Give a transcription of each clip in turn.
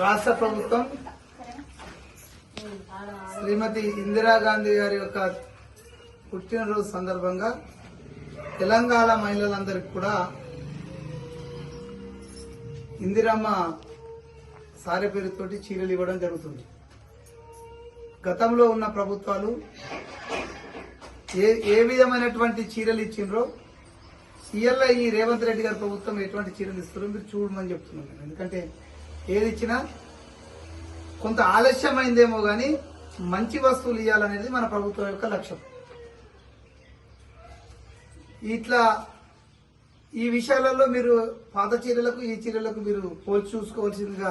రాష్ట్ర ప్రభుత్వం శ్రీమతి ఇందిరాగాంధీ గారి యొక్క పుట్టినరోజు సందర్భంగా తెలంగాణ మహిళలందరికీ కూడా ఇందిరమ్మ సారె పేరుతోటి చీరలు ఇవ్వడం జరుగుతుంది. గతంలో ఉన్న ప్రభుత్వాలు ఏ ఏ విధమైనటువంటి చీరలు ఇచ్చిండ్రో సీఎల్ఐ ఈ రేవంత్ రెడ్డి గారి ప్రభుత్వం ఎటువంటి చీరలు ఇస్తారో మీరు చూడమని చెప్తున్నాను ఎందుకంటే ఏది ఇచ్చినా కొంత ఆలస్యమైందేమో కానీ మంచి వస్తువులు ఇవ్వాలనేది మన ప్రభుత్వం యొక్క లక్ష్యం. ఇట్లా ఈ విషయాలలో మీరు పాత చీరలకు ఈ చీరలకు మీరు పోల్చి చూసుకోవాల్సిందిగా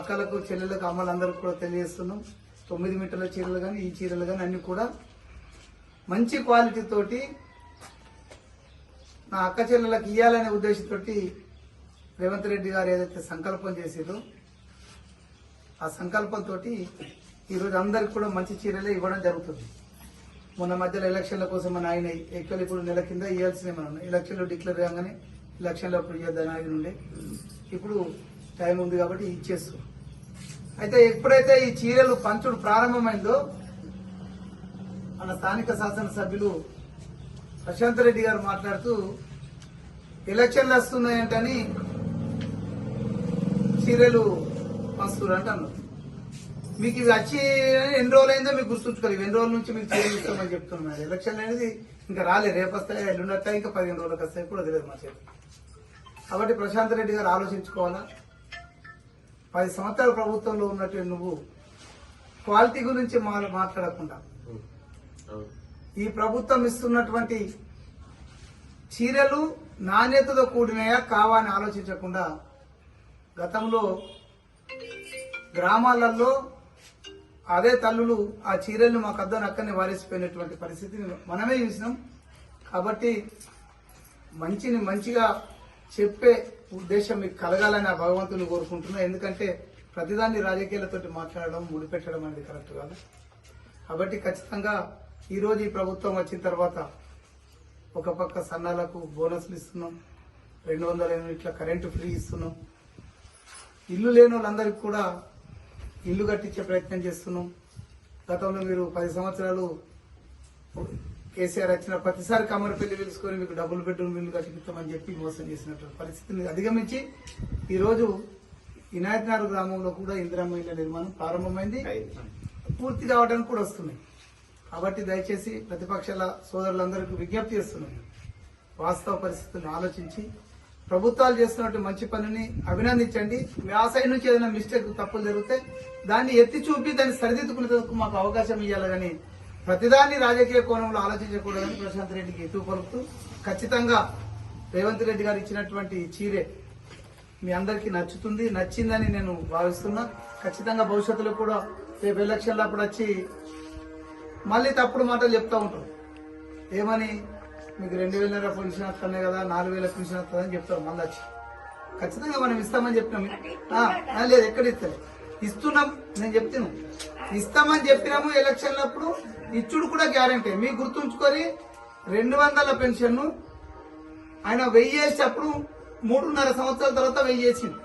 అక్కలకు చెల్లెలకు అమ్మలందరికీ కూడా తెలియజేస్తున్నాం. తొమ్మిది మీటర్ల చీరలు కానీ ఈ చీరలు కానీ అన్నీ కూడా మంచి క్వాలిటీతోటి నా అక్క చెల్లెలకు ఇవ్వాలనే ఉద్దేశంతో రేవంత్ రెడ్డి గారు ఏదైతే సంకల్పం చేసిందో ఆ సంకల్పంతో ఈరోజు అందరికి కూడా మంచి చీరలే ఇవ్వడం జరుగుతుంది. మొన్న మధ్యలో ఎలక్షన్ల కోసం మన ఆయన ఎక్కువ ఇప్పుడు నెల కింద ఇవ్వాల్సినవి మనం. ఎలక్షన్లో డిక్లేర్ కాగానే ఎలక్షన్లో అప్పుడు ఇవ్వద్దని ఆయన ఉండే. ఇప్పుడు టైం ఉంది కాబట్టి ఇచ్చేస్తాం. అయితే ఎప్పుడైతే ఈ చీరలు పంచుడు ప్రారంభమైందో మన స్థానిక శాసనసభ్యులు ప్రశాంత్ రెడ్డి గారు మాట్లాడుతూ ఎలక్షన్లు వస్తున్నాయంటని చీరలు మస్తురు అంటే అన్నారు మీకు ఇవి వచ్చి ఎన్ని రోజులు అయిందో మీకు గుర్తుంచుకోవాలి ఎన్ని రోజుల నుంచి మీకు చీరలు ఇస్తామని చెప్తున్నాం ఎలక్షన్ అనేది ఇంకా రాలే. రేపు వస్తాయి ఎల్లుండి వస్తాయి ఇంకా పదిహేను రోజులకు వస్తాయి కూడా తెలియదు మా చేతి కాబట్టి ప్రశాంత్ రెడ్డి గారు ఆలోచించుకోవాలా? పది సంవత్సరాల ప్రభుత్వంలో ఉన్నట్టు నువ్వు క్వాలిటీ గురించి మాట్లాడకుండా ఈ ప్రభుత్వం ఇస్తున్నటువంటి చీరలు నాణ్యతతో కూడినయా కావా అని ఆలోచించకుండా గతంలో గ్రామాలలో అదే తల్లులు ఆ చీరలను మాకు అద్దరు అక్కడనే వారేసిపోయినటువంటి పరిస్థితిని మనమే చూసినాం. కాబట్టి మంచిని మంచిగా చెప్పే ఉద్దేశం మీకు కలగాలని ఆ భగవంతుని కోరుకుంటున్నా. ఎందుకంటే ప్రతిదాన్ని రాజకీయాలతోటి మాట్లాడడం ముడిపెట్టడం అనేది కరెక్ట్ కాదు. కాబట్టి ఖచ్చితంగా ఈరోజు ఈ ప్రభుత్వం వచ్చిన తర్వాత ఒక పక్క సన్నాలకు బోనస్లు ఇస్తున్నాం. రెండు వందల యూనిట్ల కరెంటు ఫ్రీ ఇస్తున్నాం. ఇల్లు లేని వాళ్ళందరికీ కూడా ఇల్లు కట్టించే ప్రయత్నం చేస్తున్నాం. గతంలో మీరు పది సంవత్సరాలు కేసీఆర్ వచ్చిన ప్రతిసారి కమర పిలుచుకొని మీకు డబుల్ బెడ్రూమ్ ఇల్లు కట్టిస్తామని చెప్పి మోసం చేసినటువంటి పరిస్థితిని అధిగమించి ఈరోజు వినాయకనగర్ గ్రామంలో కూడా ఇందిరమ్మ ఇళ్ళ నిర్మాణం ప్రారంభమైంది. పూర్తి కావడానికి కూడా వస్తున్నాయి. కాబట్టి దయచేసి ప్రతిపక్షాల సోదరులందరికీ విజ్ఞప్తి చేస్తున్నాను వాస్తవ పరిస్థితులను ఆలోచించి ప్రభుత్వాలు చేస్తున్నటువంటి మంచి పనిని అభినందించండి. వ్యవసాయం నుంచి ఏదైనా మిస్టేక్ తప్పులు జరిగితే దాన్ని ఎత్తి చూపి దాన్ని సరిదిద్దుకునేందుకు మాకు అవకాశం ఇవ్వాలి కానీ ప్రతిదాన్ని రాజకీయ కోణంలో ఆలోచించకూడదని ప్రశాంత్ రెడ్డికి ఎటు పలుకుతూ ఖచ్చితంగా రేవంత్ రెడ్డి గారు ఇచ్చినటువంటి చీరే మీ అందరికీ నచ్చుతుంది నచ్చిందని నేను భావిస్తున్నా. ఖచ్చితంగా భవిష్యత్తులో కూడా రేపు ఎలక్షన్లు అప్పుడు వచ్చి మళ్ళీ తప్పుడు మాటలు చెప్తా ఉంటారు. ఏమని? మీకు రెండు వేల పెన్షన్ వస్తున్నాయి కదా నాలుగు వేల పెన్షన్ వస్తుంది అని చెప్తారు మళ్ళీ వచ్చి. ఖచ్చితంగా మనం ఇస్తామని చెప్పినాం. ఆ, ఆ, లేదు ఎక్కడ ఇస్తలే ఇస్తున్నాం నేను చెప్తాను ఇస్తామని చెప్పినాము ఎలక్షన్లప్పుడు ఇచ్చుడు కూడా గ్యారంటీ. మీకు గుర్తుంచుకొని రెండు వందల పెన్షన్ను ఆయన వెయ్యి వేసేటప్పుడు మూడున్నర సంవత్సరాల తర్వాత వెయ్యి వేసింది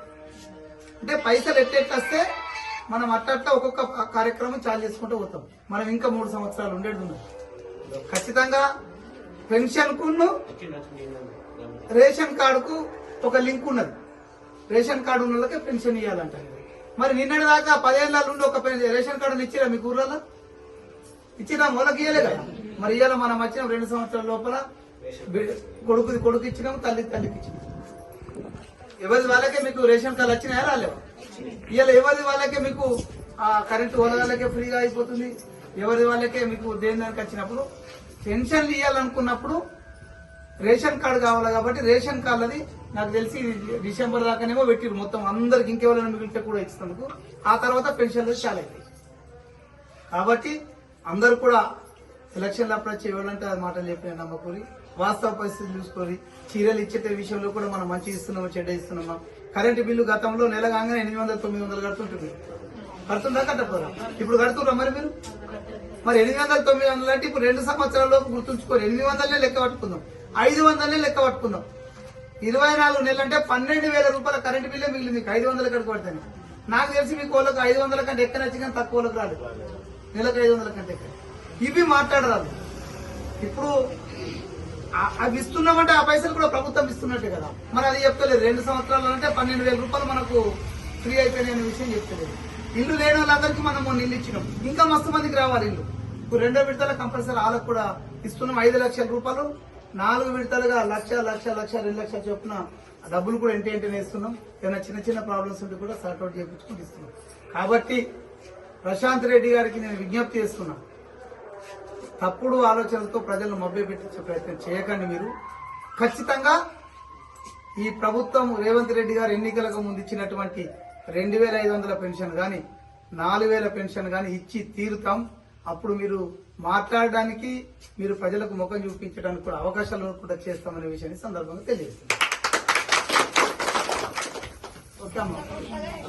అంటే పైసలు ఎట్టెట్లు వస్తే మనం అట్టట్లా ఒక్కొక్క కార్యక్రమం చాలు చేసుకుంటూ పోతాం. మనం ఇంకా మూడు సంవత్సరాలు ఉండేది ఖచ్చితంగా పెన్షన్ కును రేషన్ కార్డుకు ఒక లింక్ ఉన్నది. రేషన్ కార్డు ఉన్న వాళ్ళకే పెన్షన్ ఇవ్వాలంట మరి నిన్నటి దాకా పదేళ్ళ నుండి ఒక రేషన్ కార్డుని ఇచ్చిరా మీ ఊర్లలో? ఇచ్చినా వాళ్ళకి ఇవ్వలే కదా. మరి ఇవాళ మనం వచ్చినాం రెండు సంవత్సరాల లోపల కొడుకు కొడుకుది కొడుకు ఇచ్చినాము తల్లి తల్లికి ఇచ్చినాం. ఎవరి వాళ్ళకే మీకు రేషన్ కార్డు వచ్చినాయా రాలేవు? ఇవాళ ఎవరి వాళ్ళకే మీకు కరెంటు వాళ్ళకే ఫ్రీగా అయిపోతుంది? ఎవరి వాళ్ళకే మీకు దేని దానికి వచ్చినప్పుడు? పెన్షన్లు ఇవ్వాలనుకున్నప్పుడు రేషన్ కార్డు కావాలి కాబట్టి రేషన్ కార్డు అది నాకు తెలిసి డిసెంబర్ దాకానేమో పెట్టిరు మొత్తం అందరికి ఇంకెవరైనా మిగిలితే కూడా ఇచ్చినందుకు. ఆ తర్వాత పెన్షన్లు చాలా అవుతాయి కాబట్టి అందరూ కూడా ఎలక్షన్లు అప్పుడు వచ్చి ఎవరంటే అది మాటలు చెప్పిన నమ్మకూరి వాస్తవ పరిస్థితి చూసుకొని చీరలు ఇచ్చే విషయంలో కూడా మనం మంచి ఇస్తున్నామా చెడ్డ ఇస్తున్నామా కరెంటు బిల్లు గతంలో నెల కాగానే ఎనిమిది వందల తొమ్మిది వందలు కడుతుంటుంది కడుతుందా కట్టపోరా ఇప్పుడు కడుతురా మరి మీరు? మరి ఎనిమిది వందల తొమ్మిది వందలు అంటే ఇప్పుడు రెండు సంవత్సరాల్లో గుర్తుంచుకోరు ఎనిమిది వందలనే లెక్క పట్టుకుందాం. ఐదు వందలనే లెక్క పట్టుకుందాం. ఇరవై నాలుగు నెలలు అంటే పన్నెండు వేల రూపాయల కరెంటు బిల్లే మిగిలింది మీకు. ఐదు వందలు కడుకు పడతాను నాకు తెలిసి మీ కోళ్ళకు ఐదు వందల కంటే ఎక్కడ నచ్చి కానీ తక్కువ వాళ్ళకి రాదు నెలకు ఐదు వందల కంటే ఇవి మాట్లాడరాదు. ఇప్పుడు అవి ఇస్తున్నామంటే ఆ పైసలు కూడా ప్రభుత్వం ఇస్తున్నట్టే కదా. మరి అది చెప్తలేదు. రెండు సంవత్సరాలు అంటే పన్నెండు వేల రూపాయలు మనకు ఫ్రీ అయిపోయినాయి అనే విషయం చెప్తలేదు. ఇల్లు లేని వాళ్ళందరికీ మనం మొన్న ఇల్లు ఇచ్చినాం ఇంకా మస్తు మందికి రావాలి ఇల్లు. ఇప్పుడు రెండో విడతల కంపల్సరీ వాళ్ళకు కూడా ఇస్తున్నాం ఐదు లక్షల రూపాయలు. నాలుగు విడతలుగా లక్ష లక్ష లక్ష రెండు లక్షల చొప్పున డబ్బులు కూడా ఎంటి ఎంటనే ఇస్తున్నాం. ఏమైనా చిన్న చిన్న ప్రాబ్లమ్స్ ఉంటే కూడా సార్ట్అవుట్ చేయించుకుని ఇస్తున్నాం. కాబట్టి ప్రశాంత్ రెడ్డి గారికి నేను విజ్ఞప్తి చేస్తున్నా. తప్పుడు ఆలోచనలతో ప్రజలను మభ్య పెట్టించే ప్రయత్నం చేయకండి మీరు. ఖచ్చితంగా ఈ ప్రభుత్వం రేవంత్ రెడ్డి గారు ఎన్నికలకు ముందు ఇచ్చినటువంటి రెండు వేల ఐదు వందల పెన్షన్ కానీ నాలుగు వేల పెన్షన్ కానీ ఇచ్చి తీరుతాం. అప్పుడు మీరు మాట్లాడడానికి మీరు ప్రజలకు ముఖం చూపించడానికి కూడా అవకాశాలు కూడా చేస్తామనే విషయాన్ని సందర్భంగా తెలియజేస్తున్నాం. ఓకే అమ్మా.